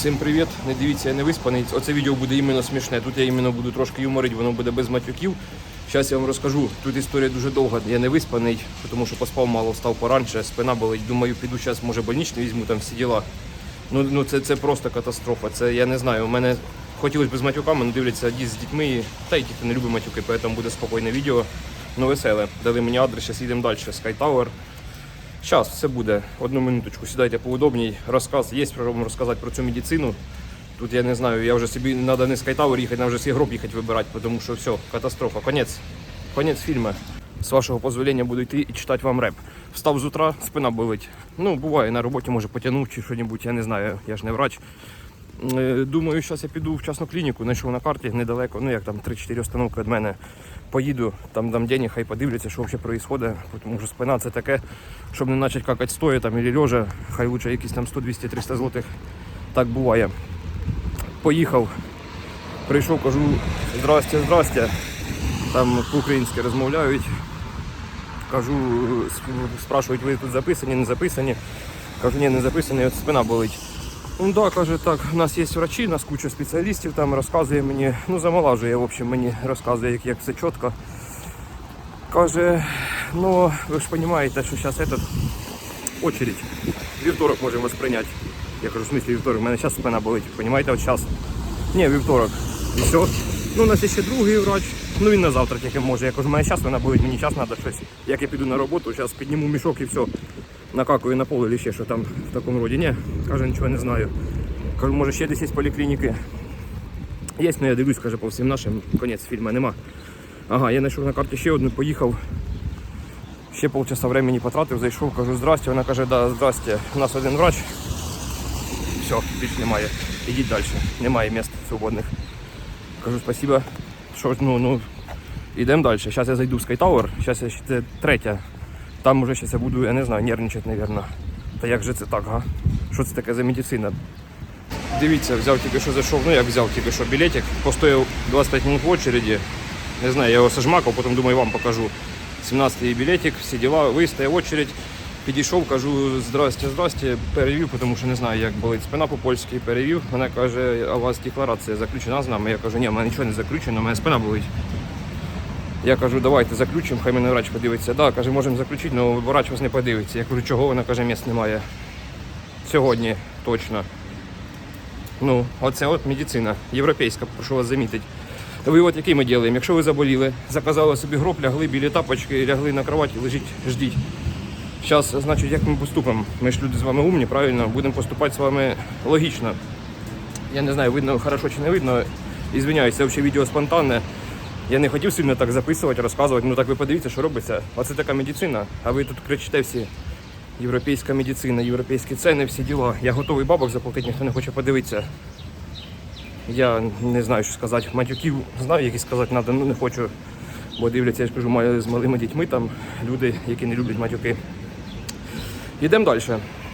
Всім привіт! Не дивіться, я не виспаний. Оце відео буде іменно смішне. Тут я іменно буду трошки юморити, воно буде без матюків. Зараз я вам розкажу. Тут історія дуже довга. Я не виспаний, тому що поспав мало, встав поранше, спина болить. Думаю, піду зараз, може, больничний візьму, там всі діла. Ну, ну це, це просто катастрофа. Це я не знаю. У мене хотілося б з матюками, але дивляться діти з дітьми. Та й діти не люблять матюки, тому буде спокійне відео. Ну, веселе. Дали мені адрес, зараз їдемо далі. Sky Tower. Зараз все буде. Одну минуточку, сідайте поудобній. Розказ є спробуємо розказати про цю медицину. Тут я не знаю, я вже собі треба не Скайтауер їхати, нам вже свій гроб їхати вибирати, тому що все, катастрофа. Конець. Конець фільму. З вашого дозволення буду йти і читати вам реп. Встав з утра, спина болить. Ну, буває, на роботі може потягнув чи що-небудь, я не знаю, я ж не врач. Е, Думаю, зараз я піду в частну клініку, знайшов на карті недалеко, ну як там 3-4 остановки від мене. Поїду, там дам денег, хай подивляться, що взагалі відбувається, тому що спина це таке, щоб не почати какати стоя там, або лежа, хай лучше якісь там 100, 200, 300 злотих. Так буває. Поїхав, прийшов, кажу, здрасте, здрасте. Там по-українськи розмовляють. Кажу, спрашують, ви тут записані, не записані. Кажу, ні, не записані, от спина болить. Ну да, каже, так, у нас є врачі, у нас куча спеціалістів, там розказує мені, ну замолажує, в общем, мені розказує, як, як все чітко. Каже, ну ви ж розумієте, що зараз этот очередь. Вівторок можемо вас прийняти. Я кажу, в смысле вівторок, у мене зараз спина болить, розумієте, от зараз. Ні, вівторок. І все. Ну, у нас є ще другий врач. Ну він на завтра тільки може. Я кажу, у мене зараз вона болить, мені час треба щось. Як я піду на роботу, зараз підніму мішок і все. Накакую на пол или ще що там в такому роді. Ні, каже, нічого не знаю. Кажу, може ще десь є поліклініки. Є, ну я дивлюсь, каже, по всім нашим, конець фільму нема. Ага, я знайшов на карті ще одну, поїхав. Ще полчаса времени потратив, зайшов, кажу, здрасте. Вона каже, да, здрасте, у нас один врач. Все, більш немає. Ідіть далі. Немає місць свободних. Кажу, спасибо. Що ж, ну, ну, йдемо далі. Зараз я зайду в Sky Tower, зараз це третя. Там уже зараз я буду, я не знаю, нервничати, мабуть. Та як же це так, га? Що це таке за медицина? Дивіться, взяв тільки що зайшов, ну як взяв тільки що білетик, постояв 25 минут в очереді. Не знаю, я його сожмакав, потім думаю, вам покажу. 17-й білетик, всі діла, вистояв очередь. Підійшов, кажу, здрасте, здрасте, перевів, тому що не знаю, як болить спина по-польськи, перевів. Вона каже, а у вас декларація заключена з нами. Я кажу, ні, в мене нічого не заключено, у мене спина болить. Я кажу, давайте заключимо, хай мене врач подивиться. Да, каже, можемо заключити, але врач вас не подивиться. Я кажу, чого? Вона каже, місць немає. Сьогодні точно. Ну, оце от медицина європейська, прошу вас замітити. Ви от який ми робимо? Якщо ви заболіли, заказали собі гроб, лягли білі тапочки, лягли на кроваті, лежіть, ждіть. Зараз, значить, як ми поступимо? Ми ж люди з вами умні, правильно? Будемо поступати з вами логічно. Я не знаю, видно хорошо чи не видно. Ізвиняюся, взагалі відео спонтанне. Я не хотів сильно так записувати, розказувати. Ну так ви подивіться, що робиться. Оце така медицина, а ви тут кричите всі. Європейська медицина, європейські ціни, всі діла. Я готовий бабок заплатити, ніхто не хоче подивитися. Я не знаю, що сказати. Матюків знаю, які сказати треба, ну не хочу. Бо дивляться, я ж кажу, з малими дітьми там люди, які не люблять матюки. Йдемо далі.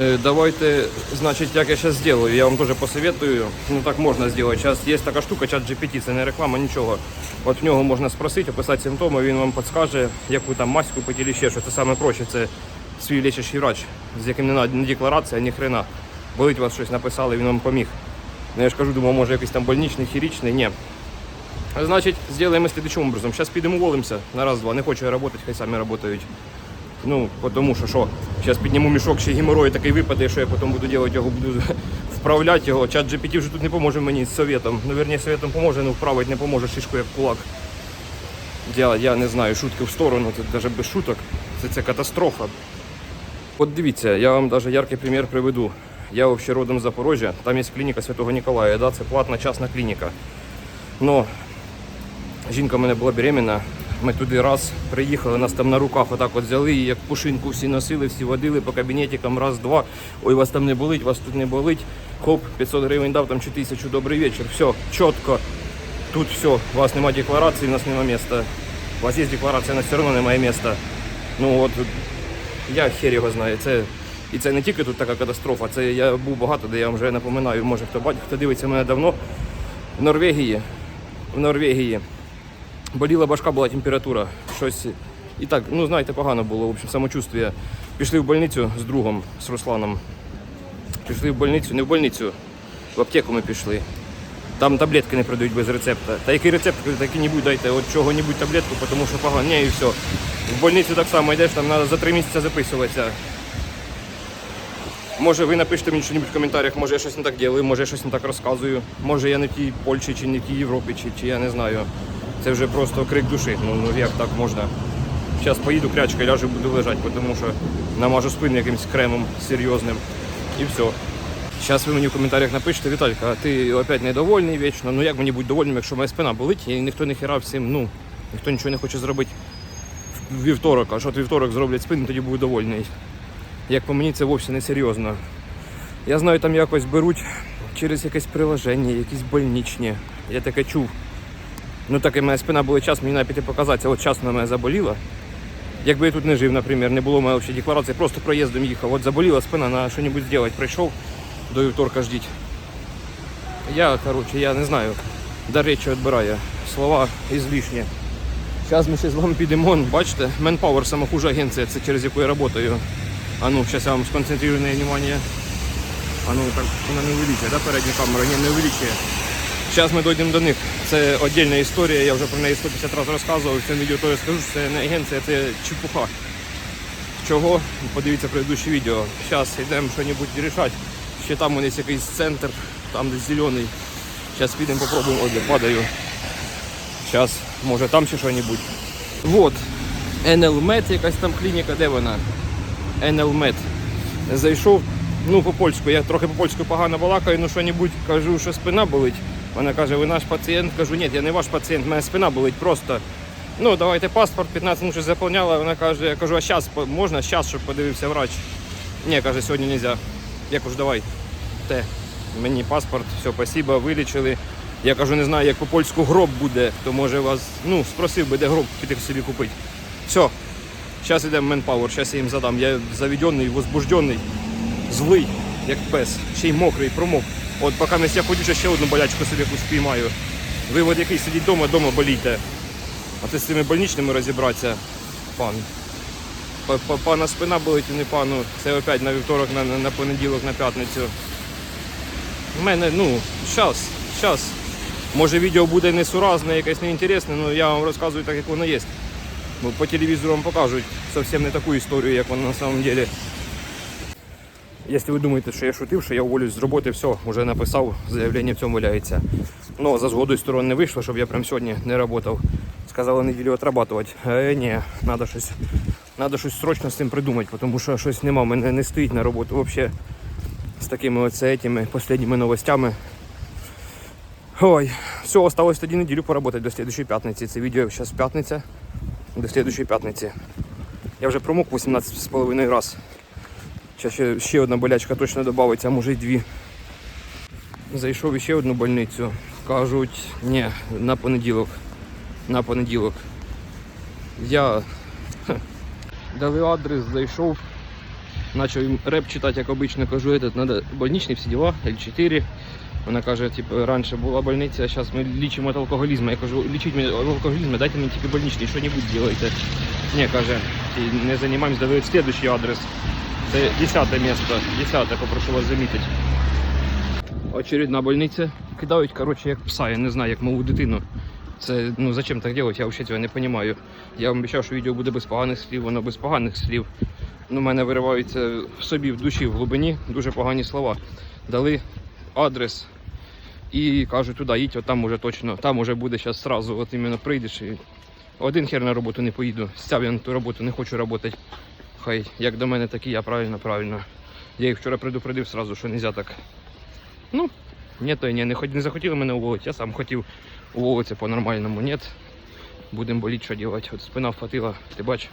Е, Давайте, значить, як я зараз зроблю, я вам теж посоветую. Ну так можна зробити. Зараз є така штука, чат GPT, це не реклама, нічого. От в нього можна спросити, описати симптоми, він вам підскаже, яку там маську купити, чи ще що. Це саме проще, це свій лічащий врач, з яким не треба ні декларація, ні хрена. Болить вас щось написали, він вам поміг. Ну я ж кажу, думав, може якийсь там больничний, хірічний, ні. Значить, зробимо слідчим образом. Зараз підемо уволимося на раз-два. Не хочу я працювати, хай самі працюють. Ну, тому що що, зараз підніму мішок, ще геморрой такий випаде, що я потім буду робити його, буду вправляти його. Чат GPT вже тут не поможе мені з советом. Ну, верні, советом поможе, але вправити не поможе шишку як кулак. Я, я не знаю, шутки в сторону, тут навіть без шуток. Це, це катастрофа. От дивіться, я вам навіть яркий примір приведу. Я взагалі родом з Запорожжя, там є клініка Святого Ніколая, да, це платна частна клініка. Но жінка в мене була беременна, ми туди раз приїхали, нас там на руках отак от взяли, і як пушинку всі носили, всі водили по кабінетикам, раз-два. Ой, вас там не болить, вас тут не болить. Хоп, 500 гривень дав там чи тисячу, добрий вечір. Все, чітко. Тут все, у вас немає декларації, у нас немає місця. У вас є декларація, у нас все одно немає місця. Ну от я хер його знаю. Це, і це не тільки тут така катастрофа, це я був багато, де я вам вже напоминаю, може хто бачить, хто дивиться мене давно. В Норвегії. В Норвегії. Боліла башка, була температура. Щось. І так, ну знаєте, погано було, в общем, самочувствие. Пішли в больницю з другом, з Русланом. Пішли в больницю, не в больницю. В аптеку ми пішли. Там таблетки не продають без рецепта. Та який рецепт, так і не будь дайте от чого-небудь таблетку, тому що погано. Ні, і все. В больницю так само йдеш, там треба за три місяці записуватися. Може ви напишете мені щось в коментарях, може я щось не так роблю, може я щось не так розказую. Може я не в тій Польщі чи не в тій Європі, чи, чи я не знаю. Це вже просто крик душі. Ну, ну як так можна? Зараз поїду крячка, ляжу буду лежати, тому що намажу спину якимось кремом серйозним. І все. Зараз ви мені в коментарях напишете, Віталька, а ти опять недовольний вічно. Ну як мені бути довольним, якщо моя спина болить, і ніхто не хера всім, ну, ніхто нічого не хоче зробити в вівторок, а що от вівторок зроблять спину, тоді буду довольний. Як по мені, це вовсе не серйозно. Я знаю, там якось беруть через якесь приложення, якісь больничні. Я таке чув. Ну так і моя спина була час, мені навіть піти показатися, от час вона мене заболіла. Якби я тут не жив, наприклад, не було моєї декларації, просто проїздом їхав. От заболіла спина, на що небудь зробити. Прийшов до вівторка ждіть. Я, коротше, я не знаю. До речі, відбираю. Слова ізлишні. Зараз ми ще з вами підемо. Бачите, Manpower сама хуже агенція, це через яку я працюю. А ну, зараз я вам сконцентрую на внимание. А ну, так, вона не увеличує, да, передня камера? Ні, не увеличує. Зараз ми дійдемо до них. Це віддільна історія, я вже про неї 150 разів розказував. В цьому відео я скажу, що це не агенція, це чепуха. Чого? Подивіться предыдущее відео. Зараз йдемо щось рішати. Ще там у нас якийсь центр, там десь зелений. Зараз підемо попробуємо. Ой, я падаю. Зараз, може там ще щось. Вот. NLMed, якась там клініка, де вона? NLMed. Зайшов, ну по-польську, я трохи по-польську погано балакаю, ну що-небудь кажу, що спина болить. Вона каже, ви наш пацієнт. Кажу, ні, я не ваш пацієнт, мене спина болить просто. Ну, давайте паспорт, 15 минут заповняла. Вона каже, я кажу, а зараз можна, зараз, щоб подивився врач. Ні, каже, сьогодні не можна. Я кажу, давай. Те. Мені паспорт, все, спасибо, вилічили. Я кажу, не знаю, як по-польську гроб буде, то може вас, ну, спросив би, де гроб піти собі купити. Все, Зараз йдемо в Manpower, зараз я їм задам. Я заведений, возбуждений, злий, як пес, ще й мокрий, промок. От поки я ходю, ще одну болячку собі якусь спіймаю. Ви от який сидіть вдома, вдома боліте. А ти з цими больничними розібратися, пан. Па- па- Пана спина болить і не пану. Це опять на вівторок, на, на, понеділок, на п'ятницю. У мене, ну, щас, щас. Може відео буде несуразне, якесь неінтересне, але я вам розказую так, як воно є. Ну, по телевізору вам покажуть зовсім не таку історію, як вона на самом деле. Якщо ви думаєте, що я шутив, що я уволюсь з роботи, все, вже написав, заявлення в цьому валяється. Ну, за згодою сторон не вийшло, щоб я прям сьогодні не працював. Сказали неділю отрабатувати. Е, ні, треба щось, надо щось срочно з цим придумати, тому що щось нема, мене не стоїть на роботу взагалі з такими оце, останніми новостями. Ой, все, осталось тоді неділю поработати до слідчої п'ятниці. Це відео зараз п'ятниця до слідчої п'ятниці. Я вже промок 18,5 раз. Зараз ще, ще одна болячка точно додається, а може й дві. Зайшов іще одну больницю. Кажуть, ні, на понеділок. На понеділок. Я дали адрес, зайшов. Почав їм реп читати, як обично кажу, этот, надо больничний всі діла, L4. Вона каже, типу, раніше була больниця, а зараз ми лічимо від алкоголізму. Я кажу, лічіть мене від алкоголізму, дайте мені тільки больничний, що-небудь делайте. Ні, каже, не займаємось, дали следующий адрес. Це 10 місто, 10 попрошу вас замітити. Очередна больниця. Кидають, коротше, як пса, я не знаю, як малу дитину. Це, ну, зачем так робити, я взагалі цього не розумію. Я вам обіцяв, що відео буде без поганих слів, воно без поганих слів. Ну, мене вириваються в собі, в душі, в глибині дуже погані слова. Дали адрес і кажуть, туди їдь, от там уже точно, там уже буде зараз сразу, от іменно прийдеш і один хер на роботу не поїду. Стяв я на ту роботу, не хочу працювати. Хай як до мене, так і я правильно, правильно. Я їх вчора предупредив сразу, що не можна так. Ну, ні, то ні, не, не захотіли мене уволити, я сам хотів уволитися по-нормальному. Ні, будемо боліти, що робити. От спина вхватила, ти бач.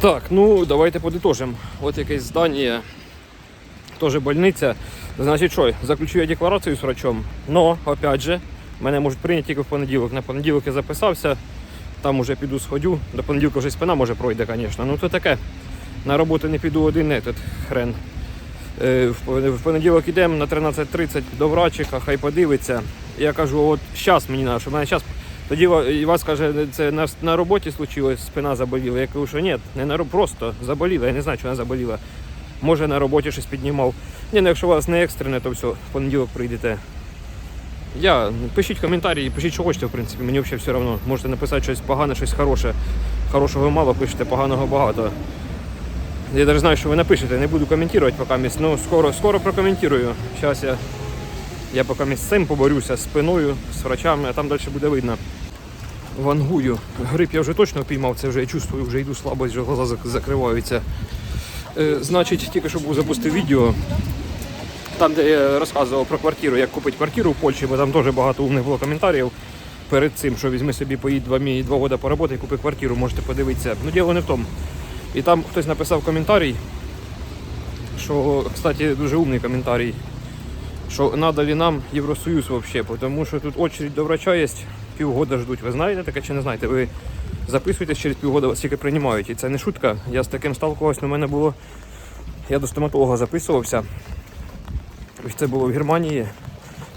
Так, ну давайте подитожимо. От якесь здання, теж больниця. Значить, що, заключив я декларацію з врачом, но, опять же, мене можуть прийняти тільки в понеділок. На понеділок я записався, там уже піду сходю. До понеділка вже спина може пройде, звісно. Ну то таке. На роботу не піду один этот хрен. Е, В понеділок йдемо на 13.30 до врачика, хай подивиться. Я кажу, от зараз мені треба, щоб мене зараз. Тоді вас каже, це на, на роботі случилось, спина заболіла. Я кажу, що ні, не на просто заболіла. Я не знаю, що вона заболіла. Може на роботі щось піднімав. Ні, ну якщо у вас не екстрене, то все, в понеділок прийдете. Я, ну, пишіть коментарі, пишіть, що хочете, в принципі, мені взагалі все одно. Можете написати щось погане, щось хороше. Хорошого мало пишете, поганого багато. Я навіть знаю, що ви напишете, не буду коментувати поки місць. Ну, скоро, скоро прокоментую. Зараз я, я поки місць цим поборюся, з спиною, з врачами, а там далі буде видно. Вангую. Грип я вже точно піймав, це вже я чувствую, вже йду слабость, вже глаза закриваються. Е, значить, тільки що був запустив відео, там, де я розказував про квартиру, як купити квартиру в Польщі, бо там теж багато умних було коментарів перед цим, що візьми собі, поїдь два, мі- два роки поработай, купи квартиру, можете подивитися. Ну, діло не в тому. І там хтось написав коментарій, що, кстати, дуже умний коментарій, що надо ли нам Євросоюз взагалі, тому що тут очередь до врача є, півгода ждуть. Ви знаєте таке чи не знаєте? Ви записуєтесь через півгода, вас тільки приймають. І це не шутка. Я з таким сталкувався, у мене було. Я до стоматолога записувався. Це було в Германії.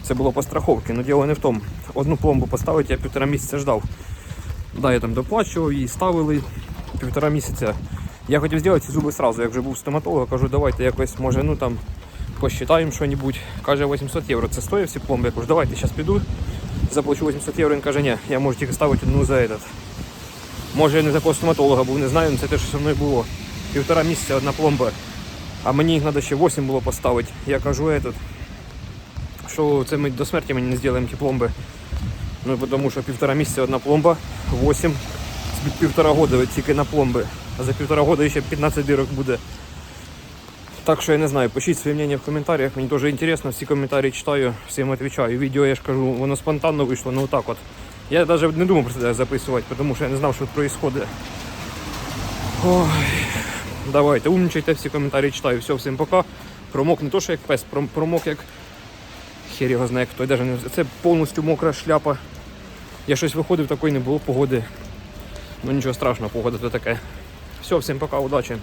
Це було по страховці, але діло не в тому. Одну пломбу поставити, я півтора місяця ждав. Да, я там доплачував, її ставили півтора місяця. Я хотів зробити ці зуби сразу, як вже був стоматолог, кажу, давайте якось, може, ну там посчитаємо щось. Каже, 800 євро. Це стоїть всі пломби. Я кажу, давайте зараз піду, заплачу 800 євро. Він каже, ні, я можу тільки ставити одну за этот. Може, я не такого стоматолога був, не знаю, але це те, що зі мною було. Півтора місяця одна пломба. А мені їх треба ще 8 було поставити. Я кажу, этот, що це ми до смерті мені не зробимо ті пломби. Ну, тому що півтора місяця одна пломба, 8, з півтора года тільки на пломби. А за півтора года ще 15 дирок буде. Так що я не знаю, пишіть своє мнение в коментарях, мені дуже інтересно, всі коментарі читаю, всім відповідаю. Відео я ж кажу, воно спонтанно вийшло, ну отак от. Я навіть не думав про це записувати, тому що я не знав, що відбувається. Ой. Давайте, умничайте, всі коментарі читаю. Все, всім пока. Промок не то, що як пес, промок як хер його знає, хто. Даже не... Це повністю мокра шляпа. Я щось виходив, такої не було погоди. Ну нічого страшного, погода то таке. Все, всім пока, удачі.